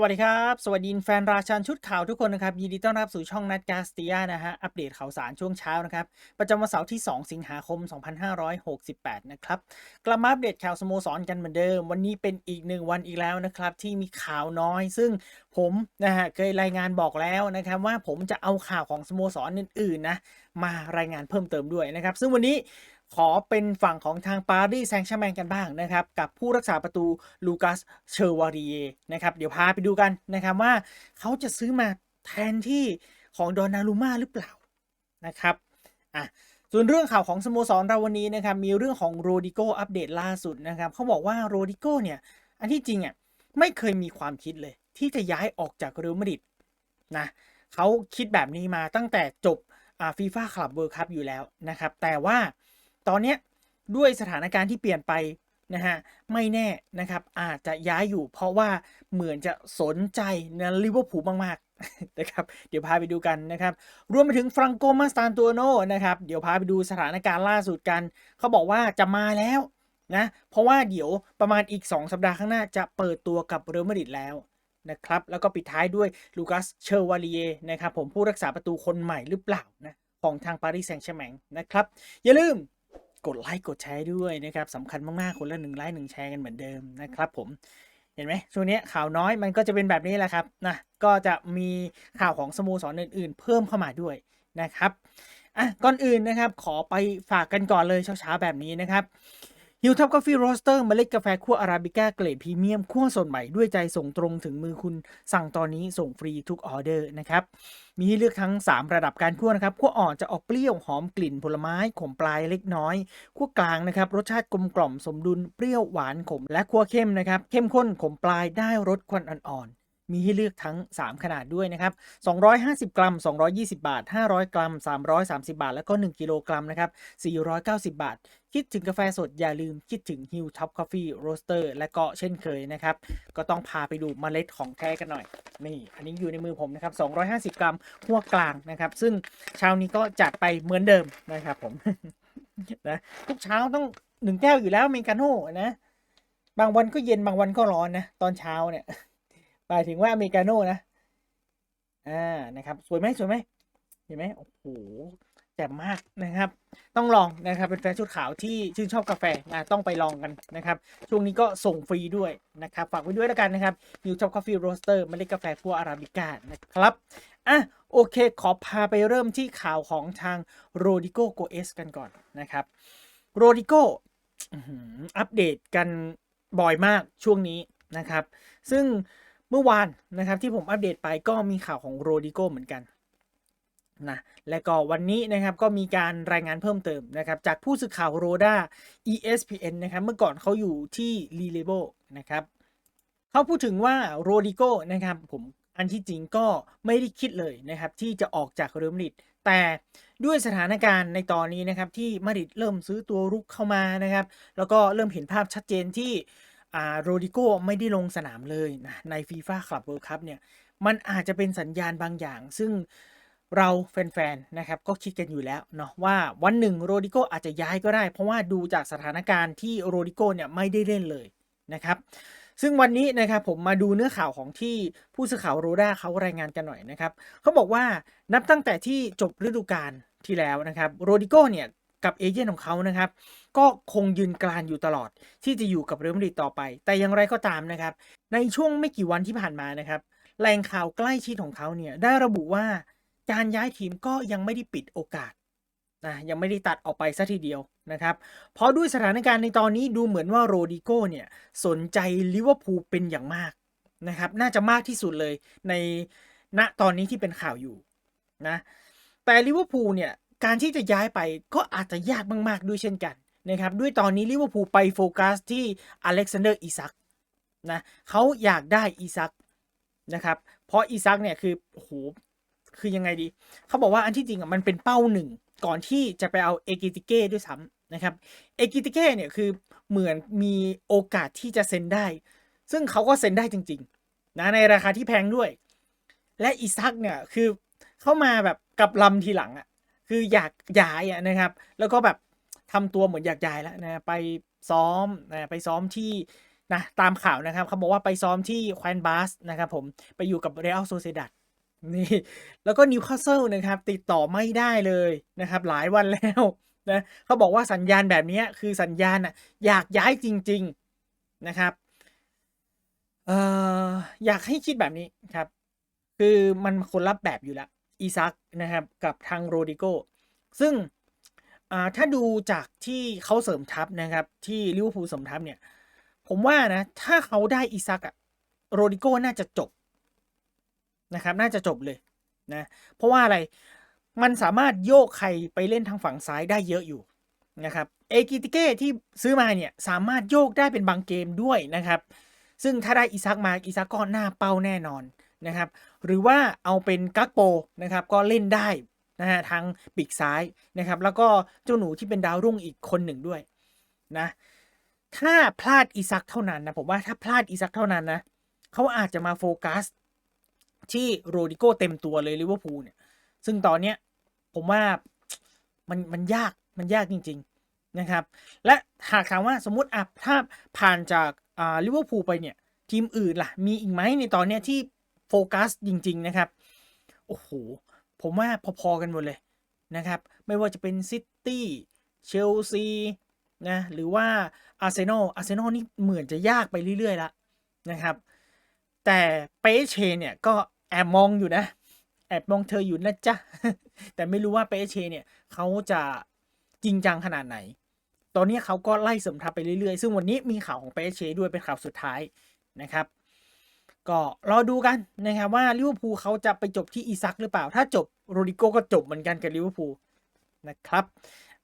สวัสดีครับ สวัสดีแฟนราชันชุดข่าวทุกคนนะครับ ยินดีต้อนรับสู่ช่องนัดกาสตียนะฮะ อัปเดตข่าวสารช่วงเช้านะครับ ประจำวันเสาร์ที่ 2 สิงหาคม 2568 นะครับ กลับมาอัปเดตข่าวสโมสรกันเหมือนเดิม วันนี้เป็นอีกหนึ่งวันอีกแล้วนะครับ ที่มีข่าวน้อย ซึ่งผมนะฮะเคยรายงานบอกแล้วนะครับว่าผมจะเอาข่าวของสโมสรอื่นๆนะมารายงานเพิ่มเติมด้วยนะครับ ซึ่งวันนี้ ขอเป็นฝั่งของทางปารีสแซงต์แชร์แมงกันบ้างนะครับ กับผู้รักษาประตูลูกัสเชอร์วารีเยนะครับ เดี๋ยวพาไปดูกันนะครับว่าเขาจะซื้อมาแทนที่ของดอนนารูมาหรือเปล่านะครับอะส่วนเรื่องข่าวของสโมสรเราวันนี้นะครับ มีเรื่องของโรดิโกอัปเดตล่าสุดนะครับเขาบอกว่าโรดิโกเนี่ยอันที่จริงอะไม่เคยมีความคิดเลย ที่จะย้ายออกจากเรอัลมาดริดนะเขาคิดแบบนี้มาตั้งแต่จบอ่าฟีฟ่าคลับเวิร์คัพอยู่แล้วนะครับ แต่ว่า ตอนเนี้ยด้วยสถานการณ์ที่เปลี่ยนไปนะฮะไม่แน่นะครับอาจจะย้ายอยู่เพราะว่าเหมือนจะสนใจนะลิเวอร์พูลมากๆนะครับเดี๋ยวพาไปดูกันนะครับรวมไปถึงฟรังโกมาสตานตัวโนนะครับเดี๋ยวพาไปดูสถานการณ์ล่าสุดกัน เขาบอกว่าจะมาแล้วนะเพราะว่าเดี๋ยวประมาณอีก 2 สัปดาห์ข้างหน้าจะเปิดตัวกับเรอัลมาดริดแล้วนะครับแล้วก็ปิดท้ายด้วยลูคัสเชอร์วาลีเยนะครับผมผู้รักษาประตูคนใหม่หรือเปล่านะของทางปารีสแซงต์แชร์แมงนะครับอย่าลืม กดไลค์กดแชร์ด้วยนะครับสำคัญมากๆ คนละหนึ่งไลค์หนึ่งแชร์กันเหมือนเดิมนะครับผมเห็นไหมช่วงนี้ข่าวน้อยมันก็จะเป็นแบบนี้แหละครับนะก็จะมีข่าวของสโมสรอื่น ๆ เพิ่มเข้ามาด้วยนะครับอะก่อนอื่นนะครับขอไปฝากกันก่อนเลยเช้าๆแบบนี้นะครับ ฮิวทับกาแฟโรสเตอร์เมล็ดกาแฟคั่วอาราบิก้าเกรดพรีเมียมคั่วสดใหม่ด้วยใจส่งตรงถึงมือคุณ สั่งตอนนี้ส่งฟรีทุกออเดอร์นะครับ มีให้เลือกทั้ง 3 ระดับการคั่วนะครับคั่วอ่อนจะออกเปรี้ยวหอมกลิ่นผลไม้ ขมปลายเล็กน้อยคั่วกลางนะครับรสชาติกลมกล่อมสมดุลเปรี้ยวหวานขม และคั่วเข้มนะครับเข้มข้นขมปลายได้รสควันอ่อน มีให้เลือกทั้ง 3 ขนาดด้วยนะครับ 250 กรัม 220 บาท 500 กรัม 330 บาท แล้วก็ 1 กิโลกรัมนะครับ 490 บาท คิดถึงกาแฟสดอย่าลืมคิดถึง Hill Top Coffee Roaster และก็เช่นเคยนะครับ ก็ต้องพาไปดูเมล็ดของแท้กันหน่อย นี่ อันนี้อยู่ในมือผมนะครับ 250 กรัมหัวกลางนะครับ ซึ่งเช้านี้ก็จัดไปเหมือนเดิมนะครับผมนะทุกเช้าต้องหนึ่งแก้วอยู่แล้วเมกาโน่นะ บางวันก็เย็นบางวันก็ร้อนนะ ตอนเช้าเนี่ย หมายถึงว่าอเมริกาโน่นะ อ่า นะครับ สวยไหมสวยไหมเห็นไหมโอ้โหแจ่มมากนะครับ ต้องลองนะครับ เป็นแฟนชุดขาวที่ชื่นชอบกาแฟนะต้องไปลองกันนะครับ ช่วงนี้ก็ส่งฟรีด้วยนะครับ ฝากไว้ด้วยแล้วกันนะครับ New Top Coffee Roaster เมล็ดกาแฟพัวอาราบิก้านะครับ อะ โอเค ขอพาไปเริ่มที่ข่าวของทางโรดิโกโกเอสกันก่อนนะครับ โรดิโกอัปเดตกันบ่อยมากช่วงนี้นะครับ ซึ่ง เมื่อวานนะครับที่ผมอัปเดตไปก็มีข่าวของโรดิโกเหมือนกันนะและก็วันนี้นะครับก็มีการรายงานเพิ่มเติมนะครับจากผู้สื่อข่าวโรดา ESPN นะครับเมื่อก่อนเขาอยู่ที่รีเลโบนะครับเขาพูดถึงว่าโรดิโกนะครับผมอันที่จริงก็ไม่ได้คิดเลยนะครับที่จะออกจากเรอัลมาดริดแต่ด้วยสถานการณ์ในตอนนี้นะครับที่มาดริดเริ่มซื้อตัวรุกเข้ามานะครับแล้วก็เริ่มเห็นภาพชัดเจนที่ โรดิโกไม่ได้ลงสนามเลยนะในฟีฟ่าคลับเวิลด์คัพเนี่ยมันอาจจะเป็นสัญญาณบางอย่าง ซึ่งเราแฟนๆนะครับก็คิดกันอยู่แล้วเนาะว่าวันหนึ่งโรดิโกอาจจะย้ายก็ได้ เพราะว่าดูจากสถานการณ์ที่โรดิโกเนี่ยไม่ได้เล่นเลยนะครับซึ่งวันนี้นะครับผมมาดูเนื้อข่าวของที่ผู้สื่อข่าวโรด้าเขารายงานกันหน่อยนะครับเขาบอกว่านับตั้งแต่ที่จบฤดูกาลที่แล้วนะครับโรดิโกเนี่ย กับเอเจนต์ของเขานะครับ ก็คงยืนกรานอยู่ตลอดที่จะอยู่กับเรอัลมาดริดต่อไป แต่อย่างไรก็ตามนะครับ ในช่วงไม่กี่วันที่ผ่านมานะครับแหล่งข่าวใกล้ชิดของเขาเนี่ยได้ระบุว่าการย้ายทีมก็ยังไม่ได้ปิดโอกาสนะยังไม่ได้ตัดออกไปซะทีเดียวนะครับ เพราะด้วยสถานการณ์ในตอนนี้ดูเหมือนว่าโรดิโกเนี่ยสนใจลิเวอร์พูลเป็นอย่างมากนะครับ น่าจะมากที่สุดเลยในณตอนนี้ที่เป็นข่าวอยู่นะแต่ลิเวอร์พูลเนี่ย การที่จะย้ายไปก็อาจจะยากมากๆด้วยเช่นกันนะครับด้วยตอนนี้ลิเวอร์พูลไปโฟกัสที่อเล็กซานเดอร์อีซักนะเขาอยากได้อีซักนะครับเพราะอีซักเนี่ยคือโหคือยังไงดี เขาบอกว่าอันที่จริงอะมันเป็นเป้าหนึ่งก่อนที่จะไปเอาเอกิติเก้ด้วยซ้ำนะครับเอกิติเก้เนี่ยคือเหมือนมีโอกาสที่จะเซ็นได้ ซึ่งเขาก็เซ็นได้จริงๆนะในราคาที่แพงด้วย และอีซักเนี่ยคือเข้ามาแบบกับลำทีหลังอะ คืออยากย้ายอะนะครับ แล้วก็แบบทำตัวเหมือนอยากย้ายแล้วนะไปซ้อมนะไปซ้อมที่นะตามข่าวนะครับเขาบอกว่าไปซ้อมที่แควนบาสนะครับผมไปอยู่กับเรอัลโซเซดัดนี่แล้วก็นิวคาสเซิลนะครับติดต่อไม่ได้เลยนะครับ หลายวันแล้วนะเขาบอกว่าสัญญาณแบบนี้คือสัญญาณอะอยากย้ายจริง ๆนะครับเอ่ออยากให้คิดแบบนี้ครับ คือมันคนรับแบบอยู่แล้ว อีซักนะครับกับทางโรดิโกซึ่งถ้าดูจากที่เขาเสริมทัพนะครับ ที่ลิเวอร์พูลเสริมทัพเนี่ย ผมว่านะ ถ้าเขาได้อีซักอะโรดิโกน่าจะจบนะครับ น่าจะจบเลยนะ เพราะว่าอะไรมันสามารถโยกใครไปเล่นทางฝั่งซ้ายได้เยอะอยู่นะครับเอกิติเก้ที่ซื้อมาเนี่ย สามารถโยกได้เป็นบางเกมด้วยนะครับ ซึ่งถ้าได้อีซักมาอีซักก็หน้าเป้าแน่นอน นะครับ หรือว่าเอาเป็นกักโปนะครับก็เล่นได้นะฮะทางปีกซ้ายนะครับ แล้วก็เจ้าหนูที่เป็นดาวรุ่งอีกคนหนึ่งด้วยนะถ้าพลาดอีซักเท่านั้นนะผมว่าถ้าพลาดอีซักเท่านั้นนะเขาอาจจะมาโฟกัสที่โรดิโกเต็มตัวเลยลิเวอร์พูลเนี่ยซึ่งตอนเนี้ยผมว่ามันมันยากมันยากจริง ๆนะครับ และหากถามว่าสมมติอะถ้าผ่านจากอ่าลิเวอร์พูลไปเนี่ยทีมอื่นล่ะ มีอีกไหมในตอนเนี้ยที่ โฟกัสจริง ๆ นะครับ โอ้โห ผมว่าพอๆกันหมดเลยนะครับ ไม่ว่าจะเป็นซิตี้ เชลซีนะ หรือว่าอาร์เซนอล อาร์เซนอลนี่เหมือนจะยากไปเรื่อย ๆล้วนะครับ แต่เปเชเนี่ยก็แอบมองอยู่นะ แอบมองเธออยู่นะจ๊ะ แต่ไม่รู้ว่าเปเชเนี่ยเขาจะจริงจังขนาดไหน ตอนนี้เขาก็ไล่เสริมทัพไปเรื่อยๆ ซึ่งวันนี้มีข่าวของเปเชด้วยเป็นข่าวสุดท้ายนะครับ ก็รอดูกันนะครับว่าลิเวอร์พูลเขาจะไปจบที่อีซักหรือเปล่า ถ้าจบโรดิโกก็จบเหมือนกันกับลิเวอร์พูลนะครับ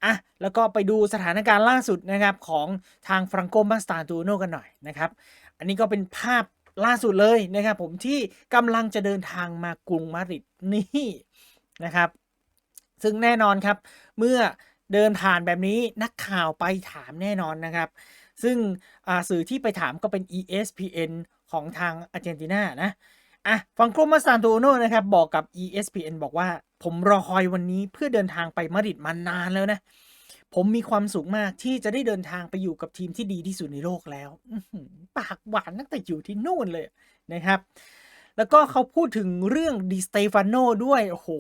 อะแล้วก็ไปดูสถานการณ์ล่าสุดนะครับของทางฟรังโกมาสตาตูโนกันหน่อยนะครับ อันนี้ก็เป็นภาพล่าสุดเลยนะครับผมที่กำลังจะเดินทางมากรุงมาดริดนี่นะครับ ซึ่งแน่นอนครับ เมื่อเดินผ่านแบบนี้นักข่าวไปถามแน่นอนนะครับ ซึ่งสื่อที่ไปถามก็เป็น ESPN ของทางอาร์เจนตินานะอะฟังโกมาซานโตโนนะครับบอกกับ ESPN บอกว่า ผมรอคอยวันนี้เพื่อเดินทางไปมาดริดมานานแล้วนะ ผมมีความสุขมากที่จะได้เดินทางไปอยู่กับทีมที่ดีที่สุดในโลกแล้วปากหวานตั้งแต่อยู่ที่นู่นเลยนะครับ แล้วก็เขาพูดถึงเรื่องดิสเตฟานโนด้วยโอ้โห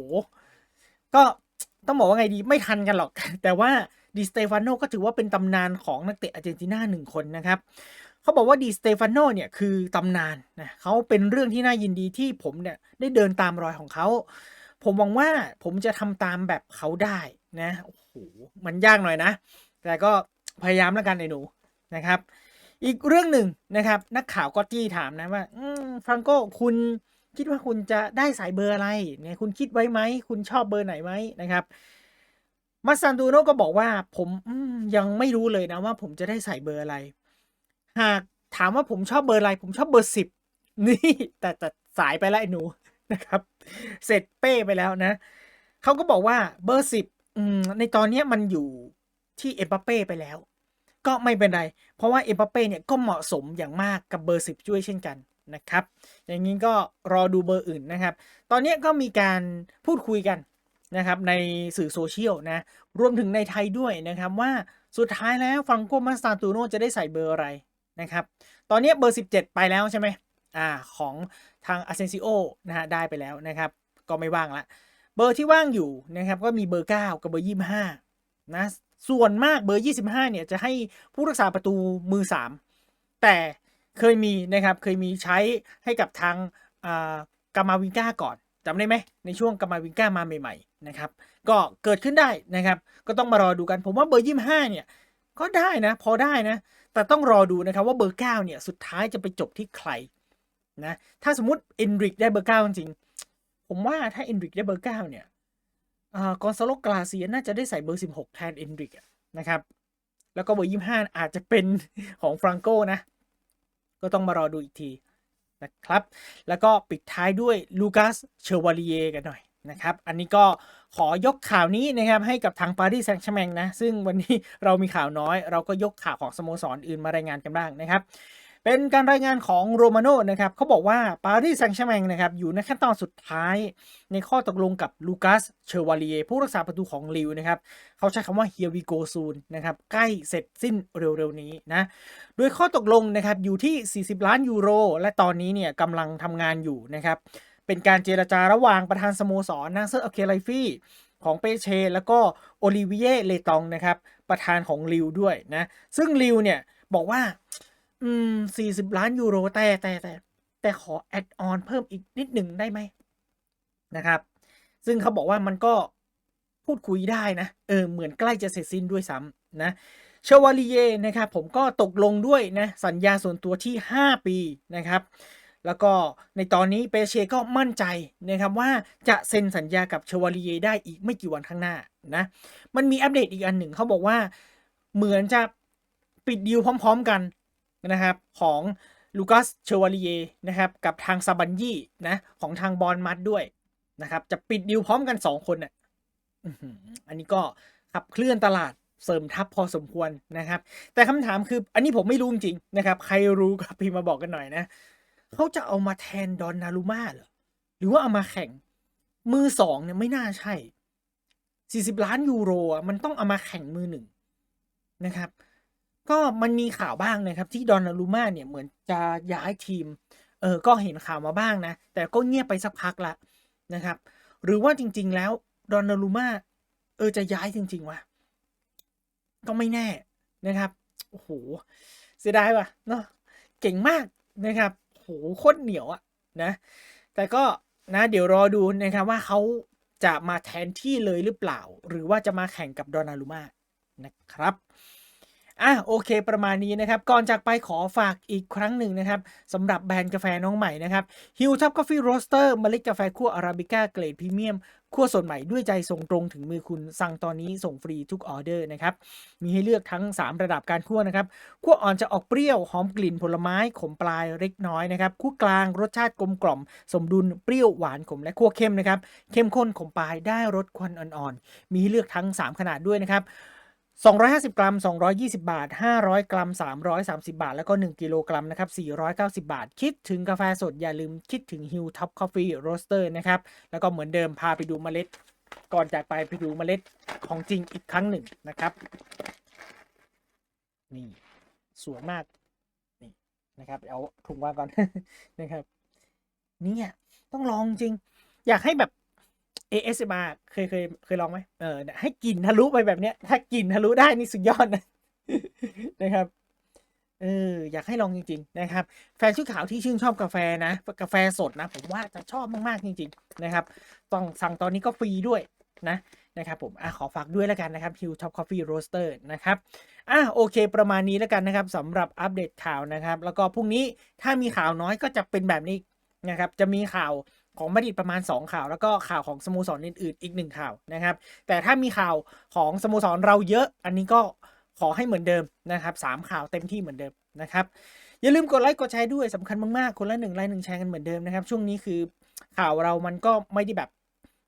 ก็ต้องบอกว่าไงดีไม่ทันกันหรอก แต่ว่าดิสเตฟานโนก็ถือว่าเป็นตำนานของนักเตะอาร์เจนตินาหนึ่งคนนะครับ เขาบอกว่าดิสเตฟานโนเนี่ยคือตำนานนะเขาเป็นเรื่องที่น่ายินดีที่ผมเนี่ยได้เดินตามรอยของเขา ผมหวังว่าผมจะทำตามแบบเขาได้นะโอ้โหมันยากหน่อยนะ แต่ก็พยายามแล้วกันไอ้หนูนะครับ อีกเรื่องหนึ่งนะครับ นักข่าวก็จี้ถามนะว่าฟรังโกคุณคิดว่าคุณจะได้สายเบอร์อะไรเนี่ยคุณคิดไว้ไหม คุณชอบเบอร์ไหนไหมนะครับมาซันตูโนก็บอกว่าผมยังไม่รู้เลยนะว่าผมจะได้ใส่เบอร์อะไร หากถามว่าผมชอบเบอร์อะไร ผมชอบเบอร์สิบนี่ แต่แต่สายไปแล้วไอ้หนูนะครับ เสร็จเป้ไปแล้วนะเขาก็บอกว่าเบอร์สิบในตอนนี้มันอยู่ที่เอ็มบัปเป้ไปแล้ว ก็ไม่เป็นไร เพราะว่าเอ็มบัปเป้เนี่ยก็เหมาะสมอย่างมากกับเบอร์สิบช่วยเช่นกันนะครับ อย่างนี้ก็รอดูเบอร์อื่นนะครับ ตอนนี้ก็มีการพูดคุยกันนะครับในสื่อโซเชียลนะ รวมถึงในไทยด้วยนะครับว่าสุดท้ายแล้วฟังโกมาสตาตูโนจะได้ใส่เบอร์อะไร นะครับ ตอนนี้เบอร์ 17 ไปแล้วใช่ไหมอ่าของทางอาเซนซิโอนะฮะได้ไปแล้วนะครับ ก็ไม่ว่างละเบอร์ที่ว่างอยู่นะครับก็มีเบอร์ 9 กับเบอร์ 25นะส่วนมากเบอร์ 25 เนี่ยจะให้ผู้รักษาประตูมือ 3 แต่เคยมีนะครับเคยมีใช้ให้กับทางกามาวิงก้าก่อนจำได้ไหมในช่วงกามาวิงก้ามาใหม่ๆนะครับก็เกิดขึ้นได้นะครับ ก็ต้องมารอดูกันผมว่าเบอร์ 25 เนี่ยก็ได้นะพอได้นะ แต่ต้องรอดูนะครับว่าเบอร์9เนี่ยสุดท้ายจะไปจบที่ใครนะถ้าสมมติเอนริกได้เบอร์9จริงผมว่าถ้าเอนริกได้เบอร์9เนี่ยกอนซาโลกราเซียน่าจะได้ใส่เบอร์16แทนเอนริกนะครับแล้วก็เบอร์25อาจจะเป็นของฟรังโกนะ ก็ต้องมารอดูอีกทีนะครับ แล้วก็ปิดท้ายด้วยลูกัสเชวาลีเยกันหน่อย นะครับ อันนี้ก็ขอยกข่าวนี้นะครับให้กับทางปารีสแซงต์แชร์แมงนะ ซึ่งวันนี้เรามีข่าวน้อย เราก็ยกข่าวของสโมสรออื่นมารายงานกันบ้างนะครับ เป็นการรายงานของโรมาโนนะครับเขาบอกว่าปารีสแซงต์แชร์แมงนะครับอยู่ในขั้นตอนสุดท้ายในข้อตกลงกับลูคัสเชอร์วาลียผู้รักษาประตูของลิวนะครับเขาใช้คำว่า here we go soon นะครับใกล้เสร็จสิ้นเร็วๆนี้นะโดยข้อตกลงนะครับอยู่ที่ 40 ล้านยูโร และตอนนี้เนี่ยกำลังทำงานอยู่นะครับ เป็นการเจรจาระหว่างประธานสโมสรนางเซอร์อเคไลฟี่ของเปเช แล้วก็โอลิเวียเลตองนะครับ ประธานของลิวด้วยนะ ซึ่งลิวเนี่ย บอกว่า อืมสี่สิบล้านยูโรแต่แต่แต่แต่ขอแอดออนเพิ่มอีกนิดหนึ่งได้ไหมนะครับ ซึ่งเขาบอกว่ามันก็พูดคุยได้นะ เออ เหมือนใกล้จะเสร็จสิ้นด้วยซ้ำนะชวาลีเยนะครับ ผมก็ตกลงด้วยนะ สัญญาส่วนตัวที่ 5 ปีนะครับ แล้วก็ในตอนนี้เปเชก็มั่นใจนะครับว่าจะเซ็นสัญญากับเชวาลีเยได้อีกไม่กี่วันข้างหน้านะ มันมีอัปเดตอีกอันหนึ่งเขาบอกว่าเหมือนจะปิดดีลพร้อม ๆกันนะครับของลูคัสเชวาลีเยนะครับกับทางซาบันยี่นะของทางบอลมัดด้วยนะครับจะปิดดีลพร้อมกัน 2 คนน่ะอันนี้ก็ขับเคลื่อนตลาดเสริมทัพพอสมควรนะครับ แต่คำถามคืออันนี้ผมไม่รู้จริงนะครับ ใครรู้ก็พิมพ์มาบอกกันหน่อยนะ เขาจะเอามาแทนดอนนารูมาเหรอ หรือว่าเอามาแข่ง มือสองเนี่ยไม่น่าใช่ 40 ล้านยูโรอะมันต้องเอามาแข่งมือหนึ่งนะครับ ก็มันมีข่าวบ้างนะครับ ที่ดอนนารูมาเนี่ยเหมือนจะย้ายทีม เออ ก็เห็นข่าวมาบ้างนะ แต่ก็เงียบไปสักพักละนะครับ หรือว่าจริง ๆ แล้วดอนนารูมาเออจะย้ายจริง ๆวะก็ไม่แน่นะครับ โอ้โห เสียดายว่ะเนาะ เก่งมากนะครับ โหโคตรเหนียวอะนะ แต่ก็นะเดี๋ยวรอดูนะครับว่าเขาจะมาแทนที่เลยหรือเปล่า หรือว่าจะมาแข่งกับดอนารูมานะครับอะโอเคประมาณนี้นะครับ ก่อนจากไปขอฝากอีกครั้งหนึ่งนะครับสำหรับแบรนด์กาแฟน้องใหม่นะครับฮิลทับกาแฟโรสเตอร์เมล็ดกาแฟคั่วอาราบิก้าเกรดพรีเมียม ขั้วสดใหม่ด้วยใจส่งตรงถึงมือคุณสั่งตอนนี้ส่งฟรีทุกออเดอร์นะครับมีให้เลือกทั้ง 3 ระดับการคั่วนะครับคั่วอ่อนจะออกเปรี้ยวหอมกลิ่นผลไม้ขมปลายเล็กน้อยนะครับคั่วกลางรสชาติกลมกล่อม สมดุลเปรี้ยวหวานขมและคั่วเข้มนะครับเข้มข้นขมปลายได้รสควันอ่อนๆมีให้เลือกทั้ง 3 ขนาดด้วยนะครับ 250 กรัม 220 บาท 500 กรัม 330 บาท แล้วก็ 1 กิโลกรัมนะครับ 490 บาท คิดถึงกาแฟสดอย่าลืมคิดถึง Hill Top Coffee Roaster นะครับ แล้วก็เหมือนเดิมพาไปดูเมล็ด ก่อนจากไปไปดูเมล็ดของจริงอีกครั้งหนึ่งนะครับ นี่ สวยมาก นี่นะครับ เอาถุงวางก่อนนะครับ นี่ต้องลองจริง อยากให้แบบ ASMR เคยเคยเคยลองไหมเออให้กลิ่นทะลุไปแบบเนี้ย ถ้ากลิ่นทะลุได้นี่สุดยอดนะนะครับเอออยากให้ลองจริง ๆ นะครับ แฟนชุดขาวที่ชื่นชอบกาแฟนะ กาแฟสดนะ ผมว่าจะชอบมากๆจริง ๆ นะครับต้องสั่งตอนนี้ก็ฟรีด้วยนะนะครับผมอะขอฝากด้วยแล้วกันนะครับ Hill Top Coffee Roaster นะครับอะโอเค ประมาณนี้แล้วกันนะครับสำหรับอัปเดตข่าวนะครับ แล้วก็พรุ่งนี้ถ้ามีข่าวน้อยก็จะเป็นแบบนี้นะครับ จะมีข่าว ของมาดริดประมาณ 2 ข่าว แล้วก็ข่าวของสโมสรออื่นๆ อีกหนึ่งข่าวนะครับ แต่ถ้ามีข่าวของสโมสรเราเยอะ อันนี้ก็ขอให้เหมือนเดิมนะครับสามข่าวเต็มที่เหมือนเดิมนะครับอย่าลืมกดไลค์กดแชร์ด้วยสำคัญมากๆ คนละหนึ่งไลค์หนึ่งแชร์กันเหมือนเดิมนะครับ ช่วงนี้คือข่าวเรามันก็ไม่ได้แบบ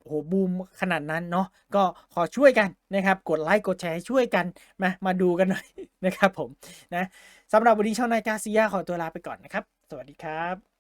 โอ้โหบูมขนาดนั้นเนาะก็ขอช่วยกันนะครับกดไลค์กดแชร์ช่วยกันมามาดูกันหน่อยนะครับผมนะสำหรับวันนี้ช่องนายกาซิยาขอตัวลาไปก่อนนะครับ สวัสดีครับ